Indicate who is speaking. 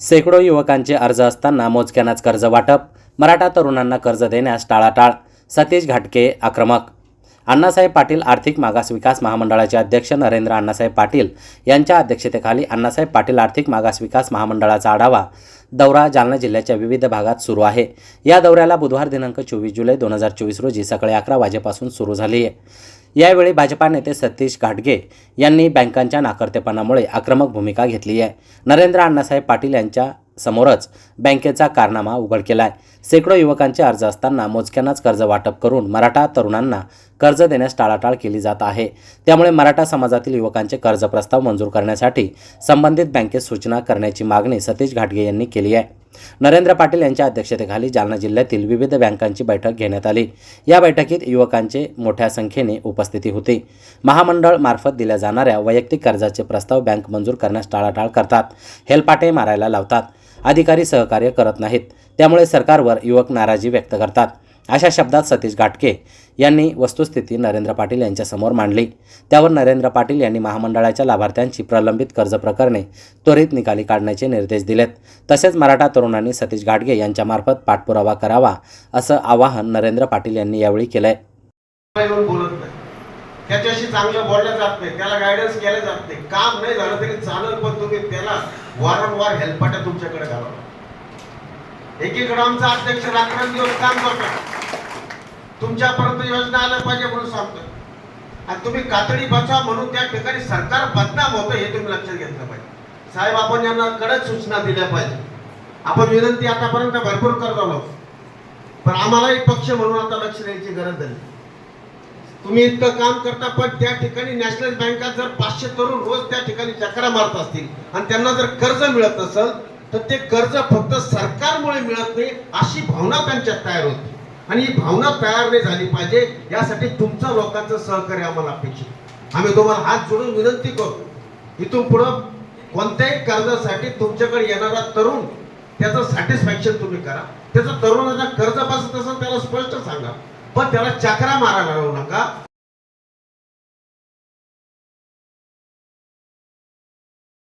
Speaker 1: शेकडो युवकांचे अर्ज असताना मोजक्यानाच कर्ज वाटप मराठा तरुणांना कर्ज देण्यास टाळाटाळ सतीश घाटके आक्रमक. अण्णासाहेब पाटील आर्थिक मागास विकास महामंडळाचे अध्यक्ष नरेंद्र अण्णासाहेब पाटील यांच्या अध्यक्षतेखाली अण्णासाहेब पाटील आर्थिक मागास विकास महामंडळाचा आढावा दौरा जालना जिल्ह्याच्या विविध भागात सुरू आहे. या दौऱ्याला बुधवार दिनांक चोवीस जुलै दोन हजार चोवीस रोजी सकाळी अकरा वाजेपासून सुरू झाली आहे यावेळी भाजपा नेते सतीश घाटगे यांनी बँकांच्या नाकर्तेपणामुळे आक्रमक भूमिका घेतली आहे. नरेंद्र अण्णासाहेब पाटील यांच्या समोरच बँकेचा कारनामा उघड केलाय. शेकडो युवकांचे अर्ज असताना मोजक्यांनाच कर्ज वाटप करून मराठा तरुणांना कर्ज देण्यास टाळाटाळ केली जात आहे. त्यामुळे मराठा समाजातील युवकांचे कर्ज प्रस्ताव मंजूर करण्यासाठी संबंधित बँकेत सूचना करण्याची मागणी सतीश घाटगे यांनी केली आहे. नरेंद्र पाटील यांच्या अध्यक्षतेखाली जालना जिल्ह्यातील विविध बँकांची बैठक घेण्यात आली. या बैठकीत युवकांचे मोठ्या संख्येने उपस्थिती होती. महामंडळ मार्फत दिल्या जाणाऱ्या वैयक्तिक कर्जाचे प्रस्ताव बँक मंजूर करण्यास टाळाटाळ करतात. हेलपाटे मारायला लावतात. अधिकारी सहकार्य करत नाहीत. त्यामुळे सरकारवर युवक नाराजी व्यक्त करतात. अशा शब्दात सतीश घाटके यांनी वस्तुस्थिती नरेंद्र पाटील यांच्यासमोर मांडली. त्यावर नरेंद्र पाटील यांनी महामंडळाच्या लाभार्थ्यांची प्रलंबित कर्ज प्रकरणे त्वरित निकाली काढण्याचे निर्देश दिलेत. तसेच मराठा तरुणांनी सतीश घाटगे यांच्यामार्फत पाठपुरावा करावा असं आवाहन नरेंद्र पाटील यांनी यावेळी केलंय.
Speaker 2: त्याच्याशी चांगलं बोललं जात नाही. त्याला गायडन्स केलं जात नाही. काम नाही झालं तरी चालेल पण तुम्ही त्याला वारंवार हेल्पाट्या तुमच्याकडे घालवा. एकीकडे आमचा अध्यक्ष रात्रंदिवस काम करतो. तुमच्यापर्यंत योजना आल्या पाहिजे म्हणून सांगतो आणि तुम्ही कातडी बचवा म्हणून त्या ठिकाणी सरकार बदनाम होतं हे तुम्ही लक्षात घेतलं पाहिजे. साहेब आपण यांना कडक सूचना दिल्या पाहिजे. आपण विनंती आतापर्यंत भरपूर करत आलो. पण आम्हालाही पक्ष म्हणून आता लक्ष द्यायची गरज झाली तुम्ही इतकं काम करता पण त्या ठिकाणी नॅशनल बँकात जर पाचशे तरुण रोज त्या ठिकाणी चक्रा मारत असतील आणि त्यांना जर कर्ज मिळत नसेल तर ते कर्ज फक्त सरकारमुळे मिळत नाही अशी भावना त्यांच्यात तयार होती. आणि ही भावना तयार नाही झाली पाहिजे यासाठी तुमचं लोकांचं सहकार्य आम्हाला अपेक्षित आम्ही तुम्हाला हात जोडून विनंती करतो इथून पुढं कोणत्याही कर्जासाठी तुमच्याकडे येणारा तरुण त्याचं सॅटिस्फॅक्शन तुम्ही करा. त्याचं तरुणाचा कर्ज बसत असेल त्याला स्पष्ट सांगा. पण त्याला चक्रा मारायला लावू नका.